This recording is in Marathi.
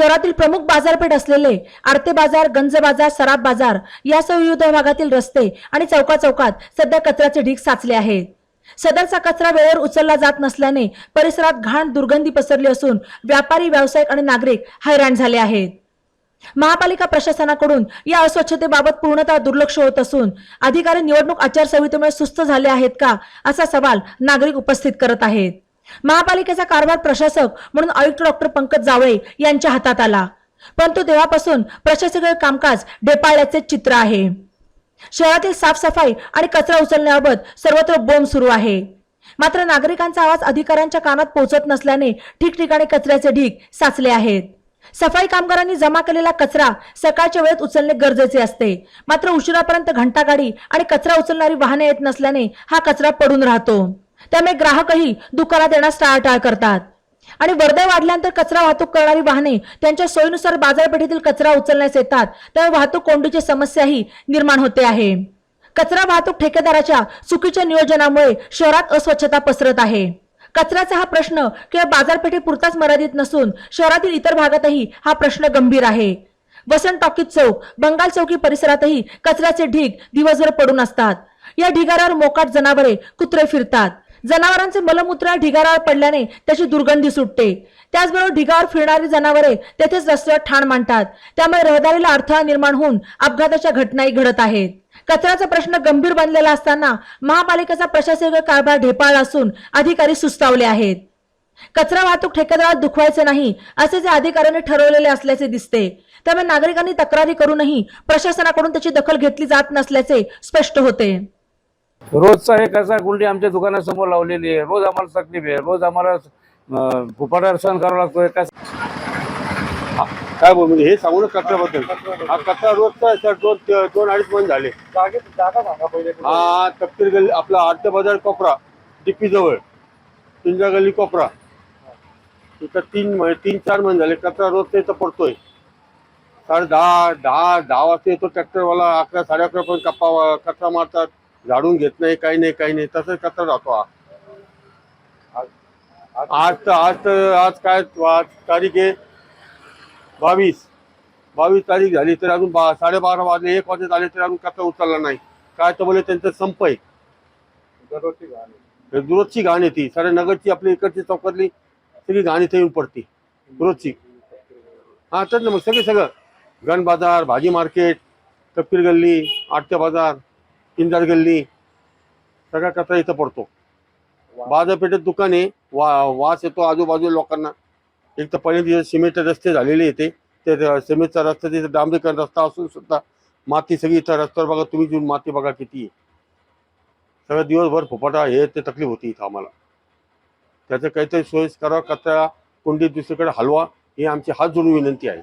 शहरातील प्रमुख बाजारपेठ असलेले आरते बाजार गंज बाजार सराफ बाजार यासह विविध भागातील रस्ते आणि चौका चौकात सध्या कचऱ्याचे ढीग साचले आहेत. सदरचा कचरा वेळेवर उचलला जात नसल्याने परिसरात घाण दुर्गंधी पसरली असून व्यापारी व्यावसायिक आणि नागरिक हैराण झाले आहेत. महापालिका प्रशासनाकडून या अस्वच्छतेबाबत पूर्णतः दुर्लक्ष होत असून अधिकारी निवडणूक आचारसंहितेमुळे सुस्त झाले आहेत का असा सवाल नागरिक उपस्थित करत आहेत. महापालिकेचा कारभार प्रशासक म्हणून आयुक्त डॉक्टर पंकज जावळे यांच्या हातात आला. परंतु तेव्हापासून प्रशासकीय कामकाज ढेपाळल्याचे चित्र आहे. शहरातील साफसफाई आणि कचरा उचलण्याबाबत सर्वत्र बोंब सुरू आहे. मात्र नागरिकांचा आवाज अधिकाऱ्यांच्या कानात पोहोचत नसल्याने ठिकठिकाणी कचऱ्याचे ढीग साचले आहेत. सफाई कामगारांनी जमा केलेला कचरा सकाळच्या वेळेत उचलणे गरजेचे असते. मात्र उशिरापर्यंत घंटागाडी आणि कचरा उचलणारी वाहने येत नसल्याने हा कचरा पडून राहतो. त्यामुळे ग्राहकही दुकानात येण्यास टाळाटाळ करतात. आणि वर्दळ वाढल्यानंतर कचरा वाहतूक करणारी वाहने त्यांच्या सोयीनुसार बाजारपेठेतील कचरा उचलण्यास येतात. त्यामुळे वाहतूक कोंडीची समस्याही निर्माण होते आहे. कचरा वाहतूक ठेकेदाराच्या चुकीच्या नियोजनामुळे शहरात अस्वच्छता पसरत आहे. कचऱ्याचा हा प्रश्न केवळ बाजारपेठेपुरताच मर्यादित नसून शहरातील इतर भागातही हा प्रश्न गंभीर आहे. वसंत टॉकीज चौक बंगाल चौकी परिसरातही कचऱ्याचे ढीग दिवसभर पडून असतात. या ढिगाऱ्यावर मोकाट जनावरे कुत्रे फिरतात. जनावरांचे मलमूत्र ढिगारावर पडल्याने त्याची दुर्गंधी सुटते. त्याचबरोबर ढिगावर फिरणारी जनावरे तेथेच रस्त्यावर ठाण मांडतात. त्यामुळे रहदारीला अडथळा निर्माण होऊन अपघाताच्या घटनाही घडत आहेत. कचऱ्याचा प्रश्न गंभीर बनलेला असताना महापालिकेचा प्रशासकीय कारभार ढेपाळला असून अधिकारी सुस्तावले आहेत. कचरा वाहतूक ठेकेदारात दुखवायचे नाही असे जे अधिकाऱ्यांनी ठरवलेले असल्याचे दिसते. त्यामुळे नागरिकांनी तक्रारी करूनही प्रशासनाकडून त्याची दखल घेतली जात नसल्याचे स्पष्ट होते. रोजचा एक असा गुंडी आमच्या दुकानासमोर लावलेली आहे. रोज आम्हाला तकलीफ आहे. रोज आम्हाला अं, सहन करावा लागतो एका काय बोल म्हणजे हे सांगू ना कचऱ्याबद्दल. हा कचरा रोजचा सर. दोन दोन अडीच महिने झाले. हा तपकीर गल्ली आपला आर्थ बाजार कोपरा डीपी जवळ. पिंजा गल्ली कोपरा. इथं तीन महिने तीन चार महिने झाले कचरा रोजचा इथं पडतोय. साडे दहा दहा दहा वाजता येतो ट्रॅक्टरवाला अकरा साडे अकरा पर्यंत कप्पा कचरा मारतात. झाडून घेत नाही काही नाही काही नाही तसंच कचरा राहतो हा. आज तर आज तर आज काय आज तारीख आहे? बावीस. बावीस तारीख झाली तर अजून बा साडेबारा वाजले एक वाजत आले तर अजून कचरा उचलला नाही. काय तर बोले त्यांचं संप आहे. हे रोजची घाण येते सारे नगरची आपली इकडची चौकातली सगळी घाण इथे येऊन पडते. रोजची हा तर ना मग सगळे सगळं. गण बाजार भाजी मार्केट तपकीर गल्ली आठच्या बाजार. किंदार गल्ली सगळा कचरा इथं पडतो. बाजारपेठेत दुकाने वा वास येतो आजूबाजूला लोकांना. एक तर पहिले तिथे सिमेंट रस्ते झालेले येते ते सिमेंटचा रस्ता तिथे डांबरीकरण रस्ता असून सुद्धा माती सगळी इथं रस्त्यावर बघा तुम्ही येऊन माती बघा किती आहे. सगळं दिवसभर फुपाटा हे ते तकलीफ होती इथं आम्हाला. त्याचं काहीतरी सोयीस करा कचरा कुंडी दुसरीकडे हलवा ही आमची हात जोडून विनंती आहे.